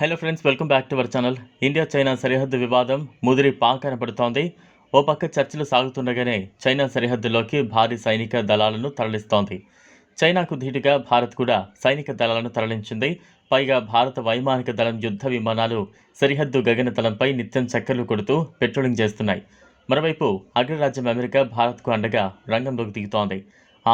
Hello friends welcome back to our channel India China సరిహద్దు వివాదం ముదిరి పాకాన పడుతోంది. ఓ పక్క చర్చలు సాగుతుండగానే చైనా సరిహద్దులోకి భారీ సైనిక దళాలను తరలిస్తోంది. చైనాకు ధీటుగా భారత్ కూడా సైనిక దళాలను తరలించింది. పైగా భారత వైమానిక దళం యుద్ధ విమానాలు సరిహద్దు గగనతలంపై నిత్యం చక్కర్లు కొడుతూ పెట్రోలింగ్ చేస్తున్నాయి. మరోవైపు అగ్రరాజ్యం అమెరికా భారత్కు అండగా రంగంలోకి దిగుతోంది.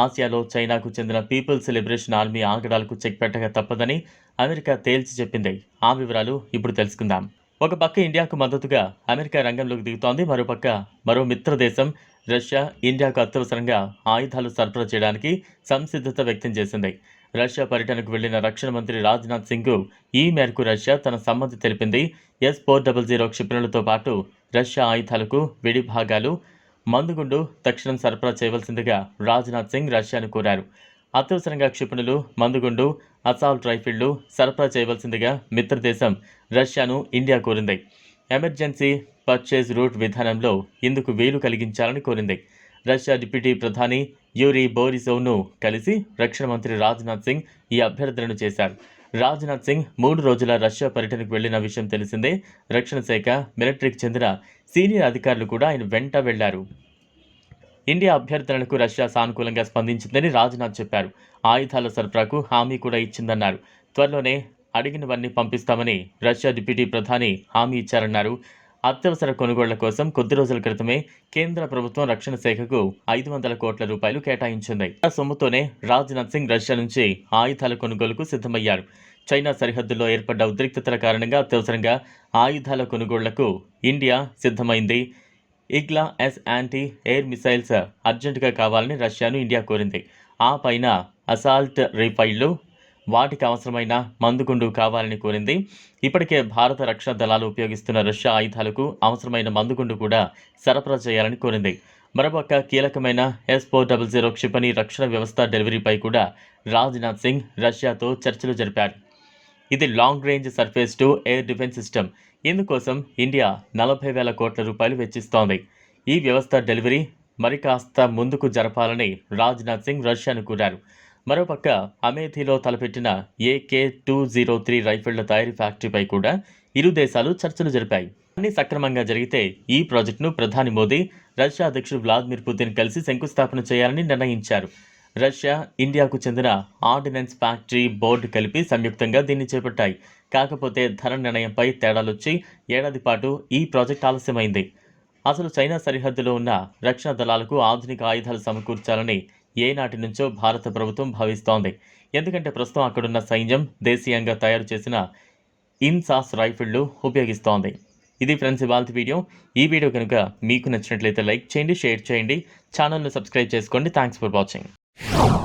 ఆసియాలో చైనాకు చెందిన పీపుల్స్ లిబరేషన్ ఆర్మీ ఆంకడాలకు చెక్ పెట్టక తప్పదని అమెరికా తేల్చి చెప్పింది. ఆ వివరాలు ఇప్పుడు తెలుసుకుందాం. ఒక పక్క ఇండియాకు మద్దతుగా అమెరికా రంగంలోకి దిగుతోంది. మరోపక్క మరో మిత్ర దేశం రష్యా ఇండియాకు అత్యవసరంగా ఆయుధాలు సరఫరా చేయడానికి సంసిద్ధత వ్యక్తం చేసింది. రష్యా పర్యటనకు వెళ్ళిన రక్షణ మంత్రి రాజ్నాథ్ సింగ్ ఈ మేరకు రష్యా తన సమ్మతి తెలిపింది. ఎస్ ఫోర్ డబల్ జీరో క్షిపణులతో పాటు రష్యా ఆయుధాలకు విడి భాగాలు మందుగుండు తక్షణం సరఫరా చేయవలసిందిగా రాజ్నాథ్ సింగ్ రష్యాను కోరారు. అత్యవసరంగా క్షిపణులు మందుగుండు అసాల్ట్ రైఫిళ్ళు సరఫరా చేయవలసిందిగా మిత్రదేశం రష్యాను ఇండియా కోరింది. ఎమర్జెన్సీ పర్చేజ్ రూట్ విధానంలో ఇందుకు వీలు కలిగించాలని కోరింది. రష్యా డిప్యూటీ ప్రధాని యూరీ బోరిసోవ్ను కలిసి రక్షణ మంత్రి రాజ్నాథ్ సింగ్ ఈ అభ్యర్థనను చేశారు. రాజ్నాథ్ సింగ్ మూడు రోజుల రష్యా పర్యటనకు వెళ్ళిన విషయం తెలిసిందే. రక్షణ శాఖ మిలిటరీకి చెందిన సీనియర్ అధికారులు కూడా ఆయన వెంట వెళ్ళారు. ఇండియా అభ్యర్థనలకు రష్యా సానుకూలంగా స్పందించిందని రాజ్నాథ్ చెప్పారు. ఆయుధాల సరఫరాకు హామీ కూడా ఇచ్చిందన్నారు. త్వరలోనే అడిగినవన్నీ పంపిస్తామని రష్యా డిప్యూటీ ప్రధాని హామీ ఇచ్చారన్నారు. అత్యవసర కొనుగోళ్ళ కోసం కొద్ది రోజుల క్రితమే కేంద్ర ప్రభుత్వం రక్షణ శాఖకు ఐదు వందల కోట్ల రూపాయలు కేటాయించింది. ఆ సొమ్ముతోనే రాజ్నాథ్ సింగ్ రష్యా నుంచి ఆయుధాల కొనుగోలుకు సిద్ధమయ్యారు. చైనా సరిహద్దుల్లో ఏర్పడ్డ ఉద్రిక్తతల కారణంగా అత్యవసరంగా ఆయుధాల కొనుగోళ్ళకు ఇండియా సిద్ధమైంది. Igla S anti air missiles అర్జెంటుగా కావాలని రష్యాను ఇండియా కోరింది. ఆ పైన అసాల్ట్ రైఫైళ్ళు వాటికి అవసరమైన మందుగుండు కావాలని కోరింది. ఇప్పటికే భారత రక్షణ దళాలు ఉపయోగిస్తున్న రష్యా ఆయుధాలకు అవసరమైన మందుగుండు కూడా సరఫరా చేయాలని కోరింది. మరోపక్క కీలకమైన ఎస్ ఫోర్ డబల్ జీరో క్షిపణి రక్షణ వ్యవస్థ డెలివరీపై కూడా రాజ్నాథ్ సింగ్ రష్యాతో చర్చలు జరిపారు. ఇది long range surface to air defence system. ఇందుకోసం ఇండియా నలభై వేల కోట్ల రూపాయలు వెచ్చిస్తోంది. ఈ వ్యవస్థ డెలివరీ మరి కాస్త ముందుకు జరపాలని రాజ్నాథ్ సింగ్ రష్యాను కోరారు. మరోపక్క అమేథీలో తలపెట్టిన ఏకే టూ జీరో త్రీ రైఫిళ్ళ తయారీ ఫ్యాక్టరీపై కూడా ఇరు దేశాలు చర్చలు జరిపాయి. అన్ని సక్రమంగా జరిగితే ఈ ప్రాజెక్టును ప్రధాని మోదీ రష్యా అధ్యక్షుడు వ్లాదిమిర్ పుతిన్ కలిసి శంకుస్థాపన చేయాలని నిర్ణయించారు. రష్యా ఇండియాకు చెందిన ఆర్డినెన్స్ ఫ్యాక్టరీ బోర్డు కలిపి సంయుక్తంగా దీన్ని చేపట్టాయి. కాకపోతే ధర నిర్ణయంపై తేడాలొచ్చి ఏడాది పాటు ఈ ప్రాజెక్ట్ ఆలస్యమైంది. అసలు చైనా సరిహద్దులో ఉన్న రక్షణ దళాలకు ఆధునిక ఆయుధాలు సమకూర్చాలని ఏనాటి నుంచో భారత ప్రభుత్వం భావిస్తోంది. ఎందుకంటే ప్రస్తుతం అక్కడున్న సైన్యం దేశీయంగా తయారు చేసిన ఇన్సాస్ రైఫిళ్ళు ఉపయోగిస్తోంది. ఇది ఫ్రెండ్స్ ఇవాళ వీడియో. ఈ వీడియో కనుక మీకు నచ్చినట్లయితే లైక్ చేయండి షేర్ చేయండి. ఛానల్ను సబ్స్క్రైబ్ చేసుకోండి. Thanks for watching. you